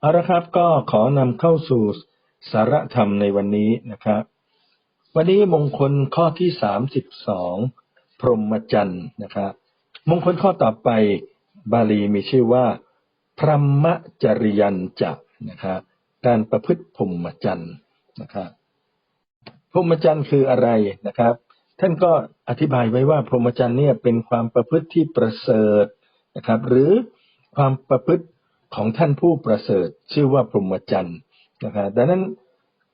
เอาละครับก็ขอนำเข้าสู่สาระธรรมในวันนี้นะครับ วันนี้มงคลข้อที่สามสิบสองพรหมจรรย์นะครับ มงคลข้อต่อไปบาลีมีชื่อว่า พรหมจริยันจะนะครับการประพฤติพรหมจรรย์นะครับพรหมจรรย์คืออะไรนะครับ ท่านก็อธิบายไว้ว่าพรหมจรรย์เนี่ยเป็นความประพฤติที่ประเสริฐนะครับ หรือความประพฤติ ของท่านผู้ประเสริฐชื่อว่าพรหมจรรย์นะครับดังนั้น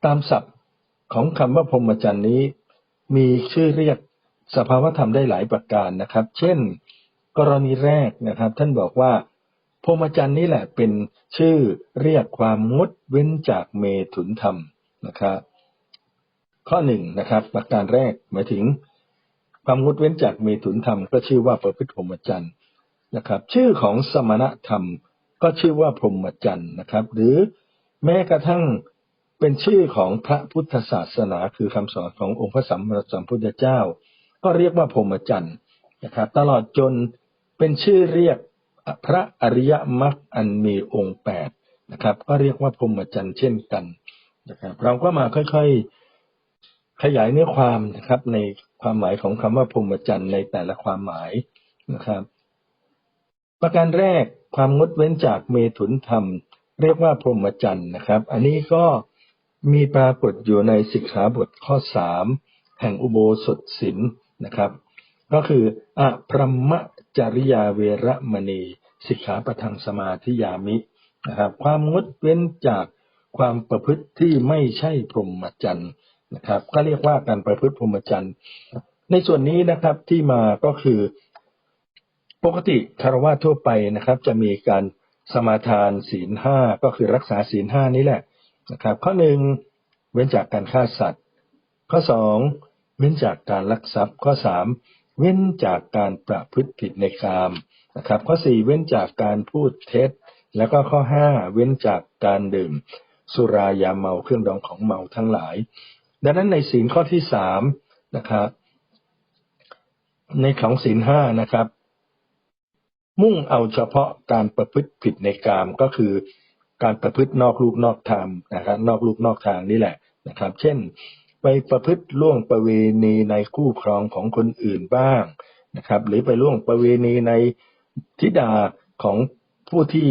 ตามศัพท์ของคำว่าพรหมจรรย์นี้ มีชื่อเรียกสภาวธรรมได้หลายประการนะครับ เช่น กรณีแรกนะครับ ท่านบอกว่าพรหมจรรย์นี้แหละเป็นชื่อเรียกความงดเว้นจากเมถุนธรรมนะครับ ข้อหนึ่งนะครับ ประการแรกหมายถึง ความงดเว้นจากเมถุนธรรมก็ชื่อว่าประพฤติพรหมจรรย์นะครับ ชื่อของสมณธรรม ก็ชื่อว่าพรหมจรรย์นะครับ หรือแม้กระทั่งเป็นชื่อของพระพุทธศาสนา คือคำสอนขององค์พระสัมมาสัมพุทธเจ้า ก็เรียกว่าพรหมจรรย์นะครับ ตลอดจนเป็นชื่อเรียกพระอริยมรรคอันมีองค์แปดนะครับ ก็เรียกว่าพรหมจรรย์เช่นกันนะครับ เราก็มาค่อยๆขยายเนื้อความนะครับ ในความหมายของคำว่าพรหมจรรย์ในแต่ละความหมายนะครับ ประการแรก ความงดเว้นจากเมถุนธรรม เรียกว่าพรหมจรรย์นะครับ อันนี้ก็มีปรากฏอยู่ในสิกขาบทข้อสามแห่งอุโบสถศีลนะครับ ก็คืออะพรหมจริยาเวรมณี สิกขาประทังสมาธิยามินะครับ ความงดเว้นจากความประพฤติที่ไม่ใช่พรหมจรรย์นะครับ ก็เรียกว่าการประพฤติพรหมจรรย์ในส่วนนี้นะครับที่มาก็คือ ปกติคารวะทั่วไปนะครับ จะมีการสมาทานศีลห้าก็คือรักษาศีลห้านี้แหละนะครับ ข้อหนึ่งเว้นจากการฆ่าสัตว์ ข้อสองเว้นจากการลักทรัพย์ ข้อสามเว้นจากการประพฤติผิดในกามนะครับ ข้อสี่เว้นจากการพูดเท็จ แล้วก็ข้อห้าเว้นจากการดื่ม สุรายาเมาเครื่องดองของเมาทั้งหลาย ดังนั้นในศีลข้อที่สามนะครับ ในของศีลห้านะครับ มุ่งเอาเฉพาะการประพฤติผิดในกามก็คือ การประพฤตินอกลูกนอกทางนะครับ นอกลูกนอกทางนี่แหละนะครับ เช่น ไปประพฤติล่วงประเวณีในคู่ครองของคนอื่นบ้างนะครับ หรือไปล่วงประเวณีในทิดาของผู้ที่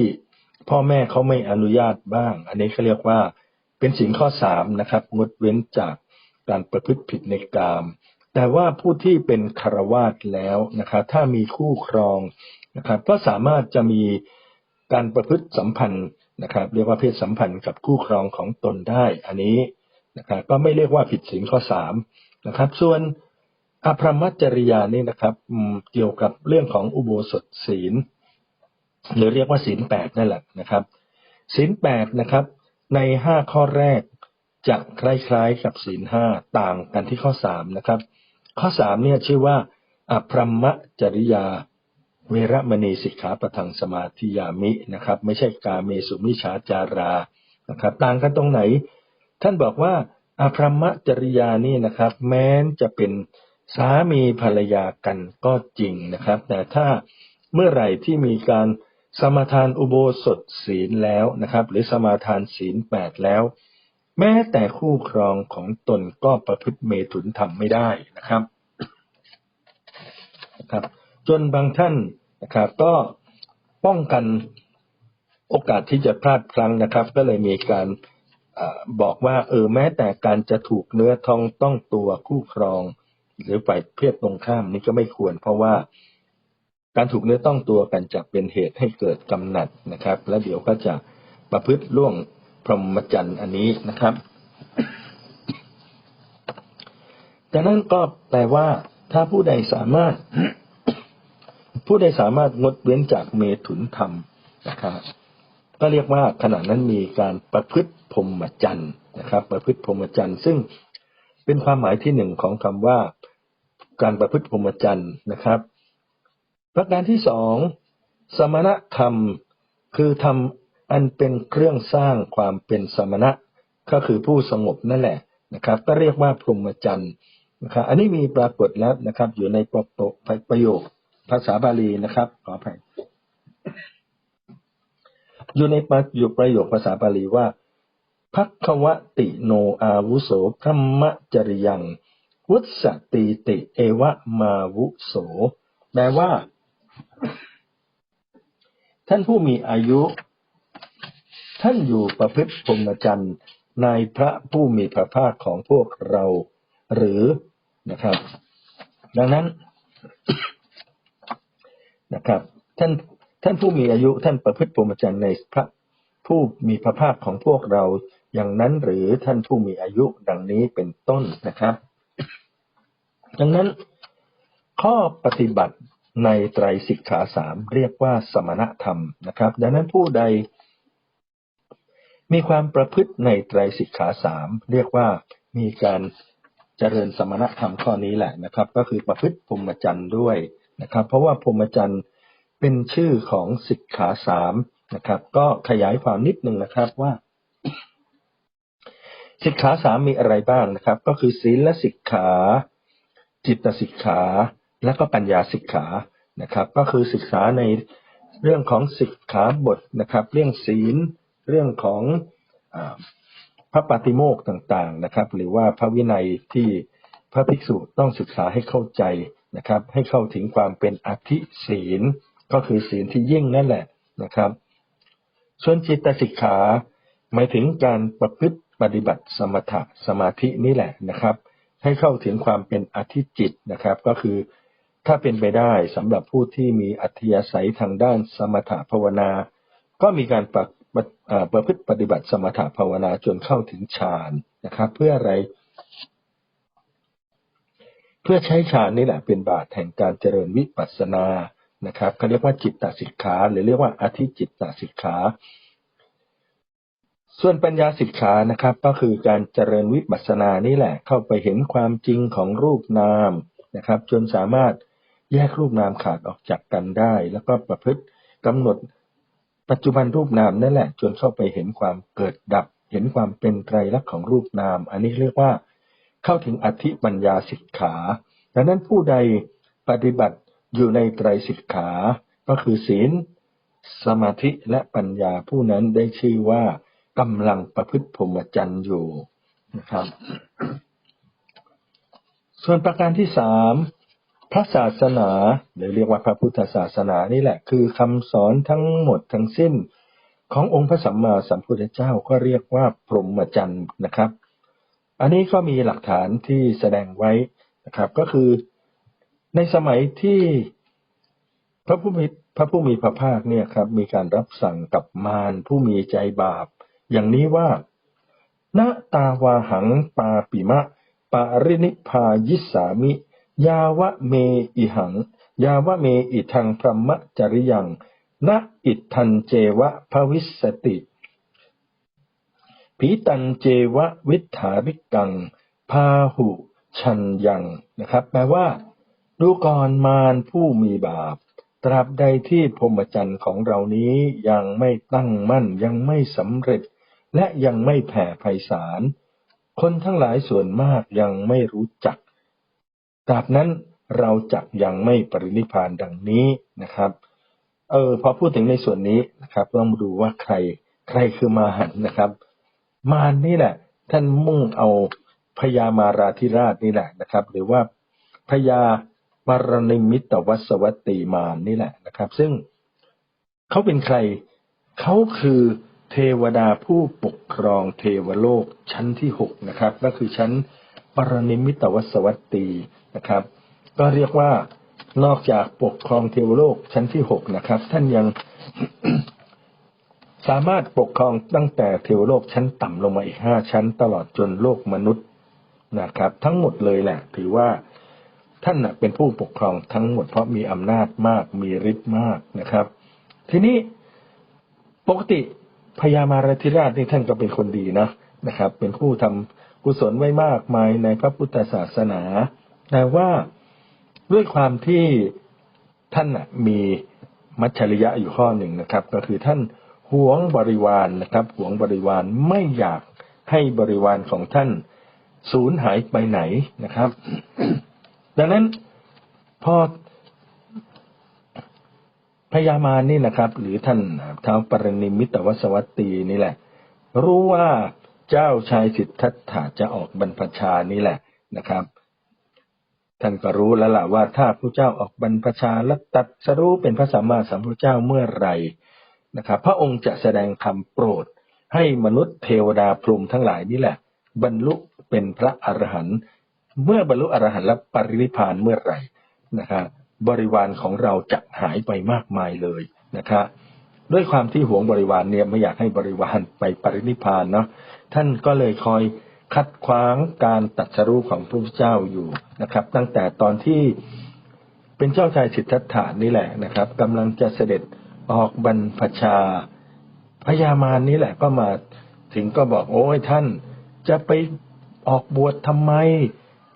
พ่อแม่เขาไม่อนุญาตบ้าง อันนี้เขาเรียกว่าเป็นสิ่งข้อสามนะครับ งดเว้นจากการประพฤติผิดในกาม แต่ว่าผู้ที่เป็นคารวาสแล้วนะครับ ถ้ามีคู่ครอง นะครับ ก็สามารถจะมีการประพฤติสัมพันธ์นะครับ เรียกว่าเพศสัมพันธ์กับคู่ครองของตนได้ อันนี้นะครับ ก็ไม่เรียกว่าผิดศีลข้อสามนะครับ ส่วนอภรรมจริยานี่นะครับเกี่ยวกับเรื่องของอุโบสถศีล หรือเรียกว่าศีลแปดนั่นแหละนะครับศีลแปดนะครับ ในห้าข้อแรกจะคล้ายๆกับศีลห้าต่างกันที่ข้อสามนะครับ ข้อสามเนี่ยชื่อว่าอภรรมจริยา เวรมณีสิกขาปทังสมาธิยามินะครับ ไม่ใช่กาเมสุมิชาจารานะครับ ต่างกันตรงไหน ท่านบอกว่าอภรมจริยานี่นะครับ แม้นจะเป็นสามีภรรยากันก็จริงนะครับ แต่ถ้าเมื่อไหร่ที่มีการสมาทานอุโบสถศีลแล้วนะครับ หรือสมาทานศีลแปดแล้ว แม้แต่คู่ครองของตนก็ประพฤติเมถุนทำไม่ได้นะครับนะครับ จนบางท่านนะครับ ก็ป้องกันโอกาสที่จะพลาดพลั้งนะครับ ก็เลยมีการอบอกว่าเออแม้แต่การจะถูกเนื้อทองต้องตัวคู่ครอง หรือฝ่ายเพศตรงข้ามนี่ก็ไม่ควร เพราะว่าการถูกเนื้อต้องตัวกันจะเป็นเหตุให้เกิดกำหนัดนะครับ แล้วเดี๋ยวก็จะประพฤติล่วงพรหมจรรย์อันนี้นะครับดังนั้นก็แปลว่าถ้าผู้ใดสามารถ ผู้ใดสามารถงดเว้นจากเมถุนธรรมนะครับก็เรียกว่าขณะนั้นมีการประพฤติพรหมจรรย์นะครับ ประพฤติพรหมจรรย์ซึ่งเป็นความหมายที่หนึ่งของคำว่าการประพฤติพรหมจรรย์นะครับ ประการที่สองสมณธรรมคือทำอันเป็นเครื่องสร้างความเป็นสมณะก็คือผู้สงบนั่นแหละนะครับ ก็เรียกว่าพรหมจรรย์นะครับ อันนี้มีปรากฏแล้วนะครับ อยู่ในประโยค ภาษาบาลีนะครับ ขออภัยอยู่ในประโยคประโยคภาษาบาลีว่าพักควติโนอาวุโสพระมจริยัง วุสติติเอวะมาวุโสแปลว่า ท่านผู้มีอายุ ท่านอยู่ประพฤติพรหมจรรย์ในพระผู้มีพระภาคของพวกเรา หรือนะครับ ดังนั้น นะครับ ท่านท่านผู้มีอายุท่านประพฤติพรมจรรย์ในพระผู้มีพระภาคของพวกเราอย่างนั้นหรือท่านผู้มีอายุดังนี้เป็นต้นนะครับ ดังนั้น ข้อปฏิบัติในไตรสิกขาสามเรียกว่าสมณธรรมนะครับ ดังนั้นผู้ใด มีความประพฤติในไตรสิกขาสามเรียกว่ามีการเจริญสมณธรรมข้อนี้แหละนะครับ ก็คือประพฤติพรหมจรรย์ด้วย นะครับ เพราะว่าพรหมจรรย์เป็นชื่อของสิกขาสามนะครับ ก็ขยายความนิดนึงนะครับว่า สิกขาสามมีอะไรบ้างนะครับ ก็คือศีลและสิกขา จิตสิกขา และก็ปัญญาสิกขานะครับ ก็คือศึกษาในเรื่องของสิกขาบทนะครับ เรื่องศีลเรื่องของอพระปฏิโมกข์ต่างๆนะครับ หรือว่าพระวินัยที่พระภิกษุต้องศึกษาให้เข้าใจ นะครับ ให้เข้าถึงความเป็นอธิศีล ก็คือศีลที่ยิ่งนั่นแหละนะครับ ส่วนจิตสิกขาหมายถึงการประพฤติปฏิบัติสมถะสมาธินี่แหละนะครับ ให้เข้าถึงความเป็นอธิจิตนะครับ ก็คือถ้าเป็นไปได้สำหรับผู้ที่มีอัธยาศัยทางด้านสมถะภาวนา ก็มีการประประพฤติปฏิบัติสมถะภาวนาจนเข้าถึงฌานนะครับ เพื่ออะไร เพื่อใช้ฌานนี่แหละเป็นบาตแห่งการเจริญวิปัสสนานะครับเขาเรียกว่าจิตตสิกขาหรือเรียกว่าอธิจิตตสิกขา ส่วนปัญญาสิกขานะครับ ก็คือการเจริญวิปัสสนานี่แหละเข้าไปเห็นความจริงของรูปนามนะครับ จนสามารถแยกรูปนามขาดออกจากกันได้ แล้วก็ประพฤติกำหนดปัจจุบันรูปนามนั่นแหละ จนเข้าไปเห็นความเกิดดับ เห็นความเป็นไตรลักษณ์ของรูปนาม อันนี้เรียกว่า เข้าถึงอธิปัญญาสิกขาดังนั้นผู้ใดปฏิบัติอยู่ในไตรสิกขา ก็คือศีล สมาธิและปัญญาผู้นั้นได้ชื่อว่ากำลังประพฤติพรหมจรรย์อยู่นะครับ ส่วนประการที่สามพระศาสนาหรือเรียกว่าพระพุทธศาสนานี่แหละ คือคำสอนทั้งหมดทั้งสิ้น ขององค์พระสัมมาสัมพุทธเจ้าก็เรียกว่าพรหมจรรย์นะครับ อันนี้ก็มีหลักฐานที่แสดงไว้นะครับ ก็คือในสมัยที่พระผู้มีพระผู้มีพระภาคเนี่ยครับมีการรับสั่งกับมารผู้มีใจบาป อย่างนี้ว่าณตาวาหังปาปิมะ ปารินิพายิสามิ ยาวะเมอิหัง ยาวะเมอิทังพรหมจริยังณอิทันเจวะภวิสติ ผีตันเจวะวิถาริกัง พาหุชันยังนะครับแปลว่า ดูก่อนมารผู้มีบาป ตราบใดที่พรหมจรรย์ของเรานี้ยังไม่ตั้งมั่นยังไม่สำเร็จ และยังไม่แผ่ไพศาลคนทั้งหลายส่วนมากยังไม่รู้จักตราบนั้นเราจักยังไม่ปรินิพานดังนี้นะครับ เออพอพูดถึงในส่วนนี้นะครับต้องดูว่าใครใครคือมาหันนะครับ มารนี่แหละ ท่านมุ่งเอาพญามาราธิราชนี่แหละนะครับ หรือว่าพญามารณิมิตวัสวัตตีมานนี่แหละนะครับ ซึ่งเขาเป็นใครเขาคือเทวดาผู้ปกครองเทวโลกชั้นที่หกนะครับ ก็คือชั้นปรณิมิตวัสวัตตีนะครับ ก็เรียกว่านอกจากปกครองเทวโลกชั้นที่หกนะครับ ท่านยัง สามารถปกครองตั้งแต่เทวโลกชั้นต่ำลงมาอีกห้าชั้น ตลอดจนโลกมนุษย์นะครับ ทั้งหมดเลยแหละ ถือว่าท่านเป็นผู้ปกครองทั้งหมดเพราะมีอำนาจมากมีฤทธิ์มากนะครับ ทีนี้ปกติพญามารธิราชนี่ท่านก็เป็นคนดีนะนะครับ เป็นผู้ทำกุศลไว้มากมายในพระพุทธศาสนา แต่ว่าด้วยความที่ท่านมีมัจฉริยะอยู่ข้อหนึ่งนะครับ ก็คือท่าน หวงบริวารนนะครับหวงบริวารไม่อยากให้บริวารของท่านสูญหายไปไหนนะครับ ดังนั้นพอพญามารนี่นะครับ หรือท่านท้าวปรนิมิตวสวัตตีนี่แหละ รู้ว่าเจ้าชายสิทธัตถะจะออกบรรพชานี่แหละนะครับท่านก็รู้แล้วล่ะว่าถ้าพระเจ้าออกบรรพชาและตัดสรู้เป็นพระสัมมาสัมพุทธเจ้าเมื่อไหร่ นะครับ พระองค์จะแสดงคำโปรด ให้มนุษย์เทวดาพรหมทั้งหลายนี่แหละ บรรลุเป็นพระอรหันต์เมื่อบรรลุอรหันต์และปรินิพานเมื่อไหร่นะครับบริวารของเราจะหายไปมากมายเลยนะครับด้วยความที่หวงบริวารเนี่ยไม่อยากให้บริวารไปปรินิพานเนาะท่านก็เลยคอยคัดขวางการตัดสรู้ของพระพุทธเจ้าอยู่นะครับ ตั้งแต่ตอนที่เป็นเจ้าชายสิทธัตถานี่แหละนะครับกำลังจะเสด็จ ออกบรรพชา พญามารนี่แหละก็มาถึงก็บอกโอ้ยท่านจะไปออกบวชทำไม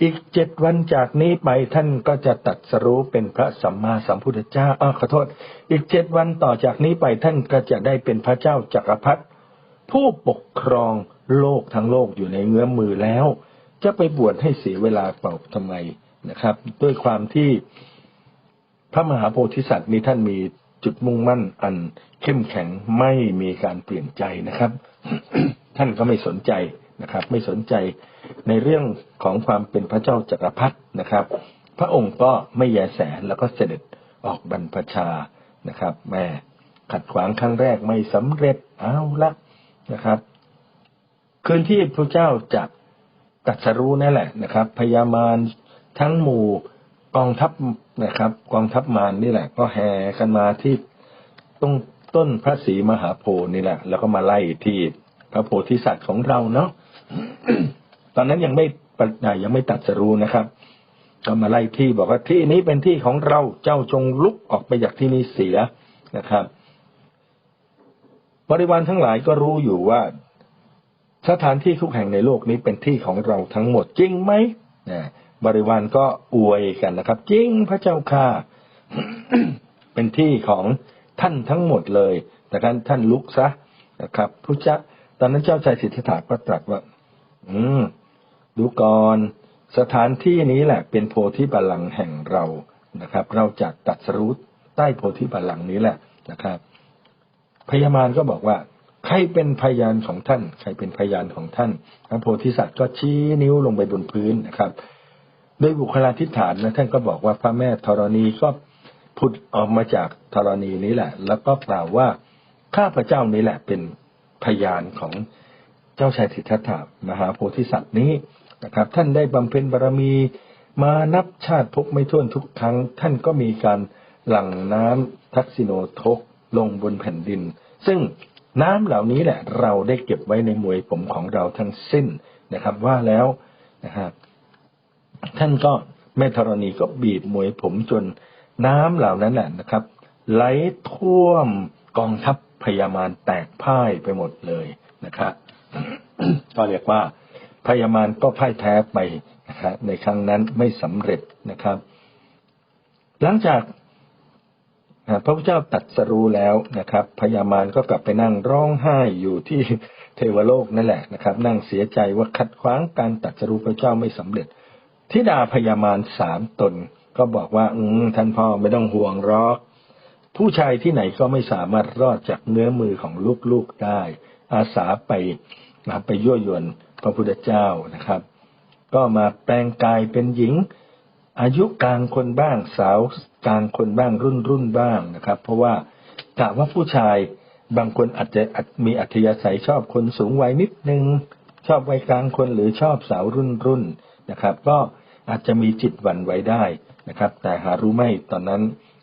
อีกเจ็ดวันจากนี้ไปท่านก็จะตัดสรู้เป็นพระสัมมาสัมพุทธเจ้าอ้าขอโทษ อีกเจ็ดวันต่อจากนี้ไปท่านก็จะได้เป็นพระเจ้าจักรพรรดิผู้ปกครองโลกทั้งโลกอยู่ในเงื้อมมือแล้ว จะไปบวชให้เสียเวลาเปล่าทำไมนะครับ ด้วยความที่พระมหาโพธิสัตว์นี้ท่านมี จุดมุ่งมั่นอันเข้มแข็งไม่มีการเปลี่ยนใจนะครับ ท่านก็ไม่สนใจนะครับ ไม่สนใจในเรื่องของความเป็นพระเจ้าจักรพรรดินะครับ พระองค์ก็ไม่แยแสแล้วก็เสด็จออกบรรพชานะครับ แม่ขัดขวางครั้งแรกไม่สำเร็จเอาละนะครับ คืนที่พระเจ้าจะตรัสรู้นั่นแหละนะครับพญามารทั้งหมู่กองทัพ นะครับกองทัพมารนี่แหละ ก็แห่กันมาที่ตรงต้นพระศรีมหาโพธิ์นี่แหละ แล้วก็มาไล่ที่พระโพธิสัตว์ของเราเนาะตอนนั้นยังไม่ยังไม่ตัดสรู้นะครับ ก็มาไล่ที่บอกว่าที่นี้เป็นที่ของเราเจ้าจงลุกออกไปจากที่นี้เสียนะครับ บริวารทั้งหลายก็รู้อยู่ว่า สถานที่ทุกแห่งในโลกนี้เป็นที่ของเราทั้งหมดจริงไหมนะ บริวารก็อวยกันนะครับ จริงพระเจ้าค่ะ เป็นที่ของท่านทั้งหมดเลย แต่การท่านลุกซะนะครับพระเจ้าตอนนั้นเจ้าชายสิทธัตถะก็ตรัสว่า อืม ดูก่อนสถานที่นี้แหละ เป็นโพธิบัลลังก์แห่งเรานะครับ เราจะตัดสรุปใต้โพธิบัลลังก์นี้แหละนะครับพญามารก็บอกว่า ใครเป็นพยานของท่าน ใครเป็นพยานของท่านพระโพธิสัตว์ก็ชี้นิ้วลงไปบนพื้นนะครับ โดยบุคลาธิฐานนะท่านก็บอกว่าพระแม่ธรณีก็ผุดออกมาจากธรณีนี้แหละ แล้วก็กล่าวว่าข้าพระเจ้านี้แหละเป็นพยานของเจ้าชายสิทธัตถะมหาโพธิสัตว์นี้นะครับ ท่านได้บำเพ็ญบารมีมานับชาติพบไม่ถ้วนทุกครั้ง ท่านก็มีการหลั่งน้ำทักษิโนทกลงบนแผ่นดิน ซึ่งน้ำเหล่านี้แหละ เราได้เก็บไว้ในมวยผมของเราทั้งสิ้นนะครับ ว่าแล้วนะครับ ท่านก็แม่ธรณีก็บีบมวยผมจนน้ำเหล่านั้นแหละนะครับ ไหลท่วมกองทัพพญามารแตกพ่ายไปหมดเลยนะครับก็เรียกว่าพญามารก็พ่ายแพ้ไปนะครับในครั้งนั้นไม่สำเร็จนะครับ หลังจากพระพุทธเจ้าตัดสรู้แล้วนะครับพญามารก็กลับไปนั่งร้องไห้อยู่ที่เทวโลกนั่นแหละนะครับ นั่งเสียใจว่าขัดขวางการตัดสรู้พระเจ้าไม่สำเร็จ ทิดาพญามารสามตน ก็บอกว่า อืมท่านพ่อไม่ต้องห่วงหรอก ผู้ชายที่ไหนก็ไม่สามารถรอดจากเนื้อมือของลูกๆได้ อาสาไปมาไปยั่วยวนพระพุทธเจ้านะครับ ก็มาแปลงกายเป็นหญิง อายุกลางคนบ้างสาวกลางคนบ้างรุ่นรุ่นบ้างนะครับ เพราะว่ากะว่าผู้ชายบางคนอาจจะมีอัธยาศัยชอบคนสูงวัยนิดนึง ชอบวัยกลางคนหรือชอบสาวรุ่นรุ่น นะครับ ก็อาจจะมีจิตหวั่นไหวได้นะครับ แต่หารู้ไม่ตอนนั้น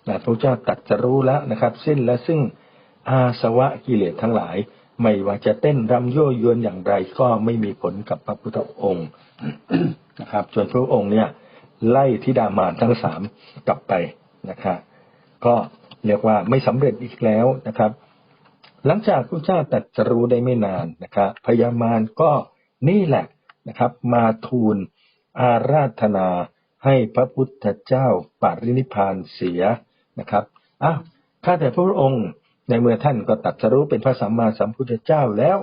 นะพระเจ้าตัดจะรู้แล้วนะครับสิ้นและซึ่งอาสวะกิเลสทั้งหลาย ไม่ว่าจะเต้นรำโย่ยวนอย่างไรก็ไม่มีผลกับพระพุทธองค์นะครับส่วนพระองค์เนี่ย ไล่ทิดามานทั้งสามกลับไปนะครับก็เรียกว่าไม่สำเร็จอีกแล้วนะครับ หลังจากพระเจ้าตัดจะรู้ได้ไม่นานนะครับพญามารก็นี่แหละนะครับ มาทูล อาราธนาให้พระพุทธเจ้าปรินิพานเสียนะครับอ้าวข้าแต่พระองค์ในเมื่อท่านก็ตัดสรู้เป็นพระสัมมาสัมพุทธเจ้าแล้ว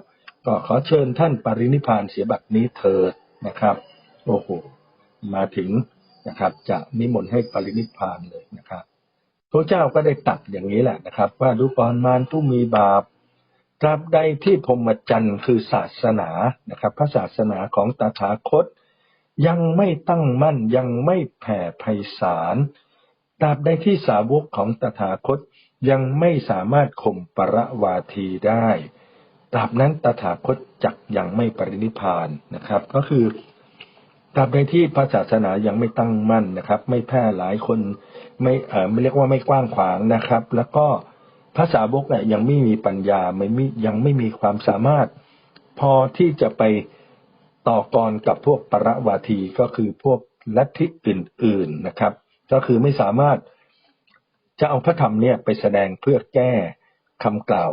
ก็ขอเชิญท่านปรินิพานเสียบัดนี้เถิดนะครับ โอ้โหมาถึงนะครับ จะนิมนต์ให้ปรินิพานเลยนะครับพระเจ้าก็ได้ตัดอย่างนี้แหละนะครับ ว่าดูก่อนมารผู้มีบาปตราบใดที่พรหมจรรย์คือศาสนานะครับ พระศาสนาของตถาคต ยังไม่ตั้งมั่นยังไม่แผ่ไพศาลตราบใดที่สาวกของตถาคตยังไม่สามารถข่มปรวาทีได้ตราบนั้นตถาคตจักยังไม่ปรินิพานนะครับ ก็คือตราบใดที่พระศาสนายังไม่ตั้งมั่นนะครับ ไม่แพร่หลายคนไม่เอ่อไม่เรียกว่าไม่กว้างขวางนะครับ แล้วก็ภาษาวกเนี่ยยังไม่มีปัญญาไม่มียังไม่มีความสามารถ พอที่จะไป ต่อกรกับพวกปรวาทีก็คือพวกลัทธิอื่นๆนะครับ ก็คือไม่สามารถจะเอาพระธรรมเนี่ยไปแสดงเพื่อแก้คำกล่าว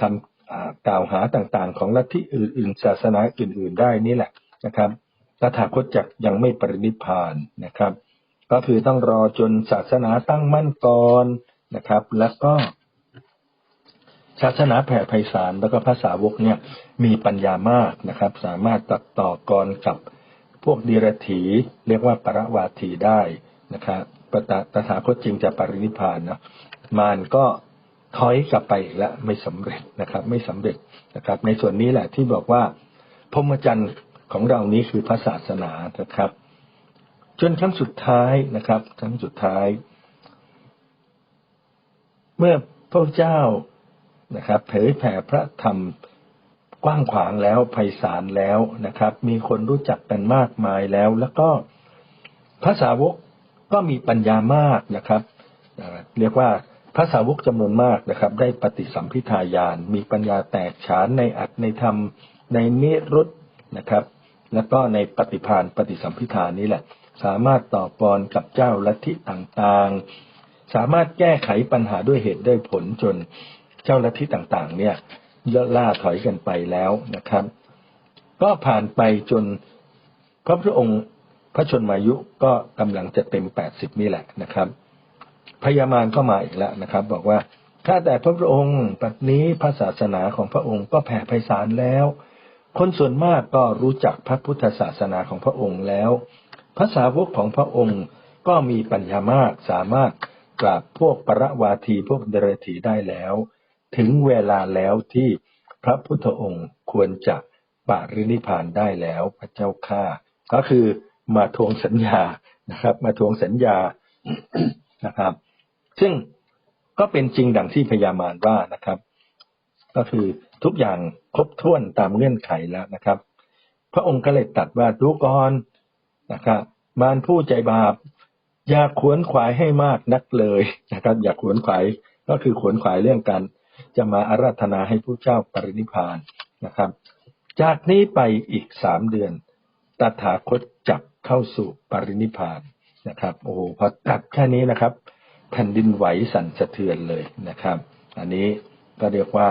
คำกล่าวหาต่างๆ ของลัทธิอื่นๆ ศาสนาอื่น ๆ ได้นี่แหละนะครับตถาคตจักยังไม่ปรินิพานนะครับ ก็คือต้องรอจนศาสนาตั้งมั่นก่อนนะครับ แล้วก็ศาสนาแผ่ไพศาลแล้วก็ภาษาวกเนี่ย มีปัญญามากนะครับ สามารถตัดต่อกรกับพวกดีรถีเรียกว่าปรวาทีได้นะครับปตตถาคตจริงจะปรินิพานนะมารก็ถอยกลับไปอีกแล้วไม่สำเร็จนะครับ ไม่สำเร็จนะครับ ในส่วนนี้แหละที่บอกว่าพรหมจรรย์ของเรานี้คือพระศาสนานะครับ จนครั้งสุดท้ายนะครับครั้งสุดท้าย เมื่อพระเจ้านะครับ เผยแผ่พระธรรม กว้างขวางแล้วไพศาลแล้วนะครับ มีคนรู้จักกันมากมายแล้ว แล้วก็ภาษาวกก็มีปัญญามากนะครับเรียกว่าภาษาวกจำนวนมากนะครับ ได้ปฏิสัมพิทายานมีปัญญาแตกฉานในอัตในธรรม ในนิรุตนะครับ แล้วก็ในปฏิพานปฏิสัมพิธานี้แหละ สามารถต่อกรกับเจ้าลัทธิต่างๆ สามารถแก้ไขปัญหาด้วยเหตุด้วยผลจนเจ้าลัทธิต่างๆ เนี่ย ล่าถอยกันไปแล้วนะครับ ก็ผ่านไปจนพระพุทธองค์พระชนมายุก็กำลังจะเต็มแปดสิบนี่แหละนะครับ พญามารก็มาอีกแล้วนะครับ บอกว่าถ้าแต่พระพุทธองค์ปัจนี้พระศาสนาของพระองค์ก็แผ่ไพศาลแล้ว คนส่วนมากก็รู้จักพระพุทธศาสนาของพระองค์แล้ว ภาษาวกของพระองค์ก็มีปัญญามากสามารถกราบพวกปรวาทีพวกเดรธีได้แล้ว ถึงเวลาแล้วที่พระพุทธองค์ควรจะปารินิพานได้แล้วพระเจ้าข้าก็คือมาทวงสัญญานะครับ มาทวงสัญญานะครับ ซึ่งก็เป็นจริงดังที่พญามารว่านะครับ ก็คือทุกอย่างครบถ้วนตามเงื่อนไขแล้วนะครับ พระองค์ก็เลยตัดว่าดูก่อนนะครับ มารผู้ใจบาปอย่าขวนขวายให้มากนักเลยนะครับ อย่าขวนขวายก็คือขวนขวายเรื่องการ จะมาอาราธนาให้ผู้เจ้าปรินิพานนะครับ จากนี้ไปอีกสามเดือน ตถาคตจับเข้าสู่ปรินิพานนะครับ โอ้โหพอตัดแค่นี้นะครับแผ่นดินไหวสั่นสะเทือนเลยนะครับ อันนี้ก็เรียกว่า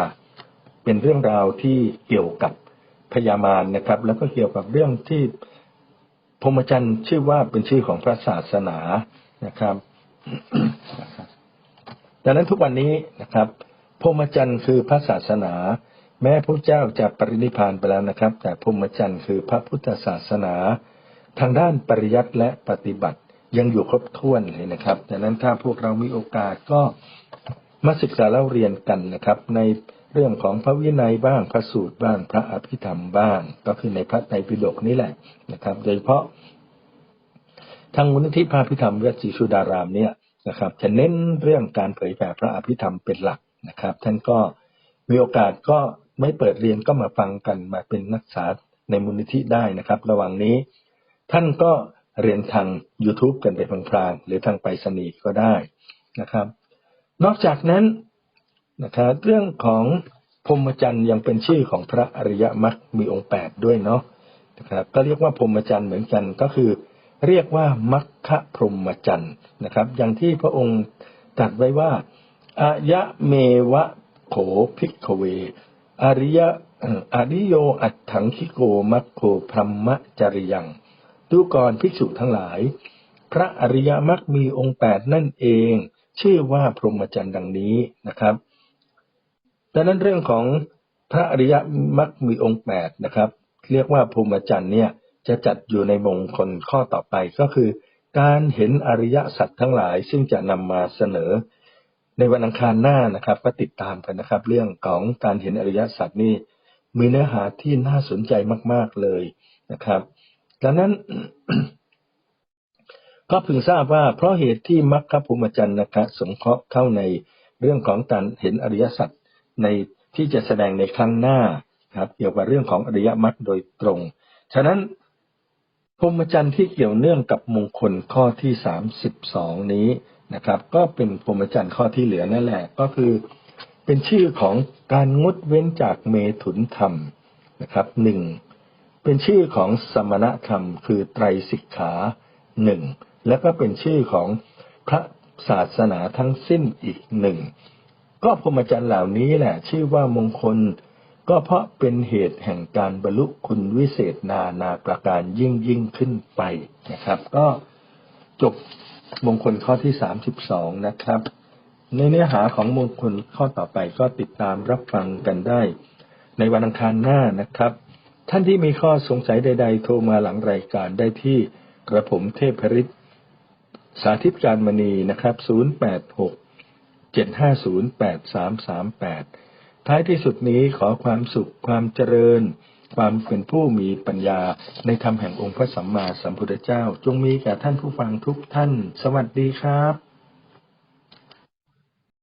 เป็นเรื่องราวที่เกี่ยวกับพญามารนะครับ แล้วก็เกี่ยวกับเรื่องที่พรมจรรย์ชื่อว่าเป็นชื่อของพระศาสนานะครับดังนั้นทุกวันนี้นะครับ พรหมจรรย์คือพระศาสนา แม้พระเจ้าจะปรินิพานไปแล้วนะครับ แต่พรหมจรรย์คือพระพุทธศาสนา ทางด้านปริยัติและปฏิบัติยังอยู่ครบถ้วนเลยนะครับดังนั้นถ้าพวกเรามีโอกาสก็มาศึกษาเล่าเรียนกันนะครับ ในเรื่องของพระวินัยบ้างพระสูตรบ้างพระอภิธรรมบ้าง ก็คือในพระไตรปิฎกนี่แหละนะครับ โดยเฉพาะทางมูลนิธิพระอภิธรรมเวชชุดารามเนี่ยนะครับ จะเน้นเรื่องการเผยแผ่พระอภิธรรมเป็นหลัก นะครับ ท่านก็มีโอกาสก็ไม่เปิดเรียนก็มาฟังกันมาเป็นนักศึกษาในมูลนิธิได้นะครับ ระหว่างนี้ ท่านก็เรียนทาง YouTube กันไปพลางๆหรือทางไปรษณีย์ก็ได้นะครับ นอกจากนั้นนะครับเรื่องของพรหมจรรย์ยังเป็นชื่อของพระอริยมรรคมีองค์แปดด้วยเนาะนะครับ ก็เรียกว่าพรหมจรรย์เหมือนกันก็คือ เรียกว่ามัคคะพรหมจรรย์นะครับ อย่างที่พระองค์ตรัสไว้ว่า อายะเมวะโขพิกเว อริยะอริโยอัตถังคิโกมัคโคพรหมจริยังดูก่อนภิกษุทั้งหลาย พระอริยมรรคมีองค์แปดนั่นเอง ชื่อว่าพรหมจรรย์ดังนี้นะครับดังนั้นเรื่องของพระอริยมรรคมีองค์แปดนะครับ เรียกว่าพรหมจรรย์เนี่ยจะจัดอยู่ในมงคลข้อต่อไปก็คือ การเห็นอริยสัจทั้งหลายซึ่งจะนำมาเสนอ ในวันอังคารหน้านะครับ ก็ติดตามกันนะครับ เรื่องของการเห็นอริยสัจนี่มีเนื้อหาที่น่าสนใจมาก ๆเลยนะครับดังนั้น ก็พึงทราบว่าเพราะเหตุที่มรรคภูมิจันทร์นะครับสงเคราะห์เข้าในเรื่องของการเห็นอริยสัจในที่จะแสดงในครั้งหน้าครับเกี่ยวกับเรื่องของอริยมรรคโดยตรง ฉะนั้นพรมจรรย์ที่เกี่ยวเนื่องกับมงคลข้อที่สามสิบสองนี้ นะครับ ก็เป็นพรหมจรรย์ข้อที่เหลือนั่นแหละ ก็คือเป็นชื่อของการงดเว้นจากเมถุนธรรมนะครับหนึ่งเป็นชื่อของสมณธรรม คือไตรสิกขาหนึ่งแล้วก็เป็นชื่อของพระศาสนาทั้งสิ้นอีกหนึ่งก็พรหมจรรย์เหล่านี้แหละ ชื่อว่ามงคล ก็เพราะเป็นเหตุแห่งการบรรลุคุณวิเศษนานาประการยิ่งยิ่งขึ้นไปนะครับ ก็จบ มงคลข้อที่สามสิบสองนะครับ ในเนื้อหาของมงคลข้อต่อไปก็ติดตามรับฟังกันได้ ในวันอังคารหน้านะครับ ท่านที่มีข้อสงสัยใด ๆ โทรมาหลังรายการได้ที่กระผมเทพฤทธิ์สาธิตการมณีนะครับ 086 750 8338 ท้ายที่สุดนี้ขอความสุขความเจริญ ความเป็นผู้มีปัญญาในธรรมแห่งองค์พระสัมมาสัมพุทธเจ้า จงมีแก่ท่านผู้ฟังทุกท่าน สวัสดีครับ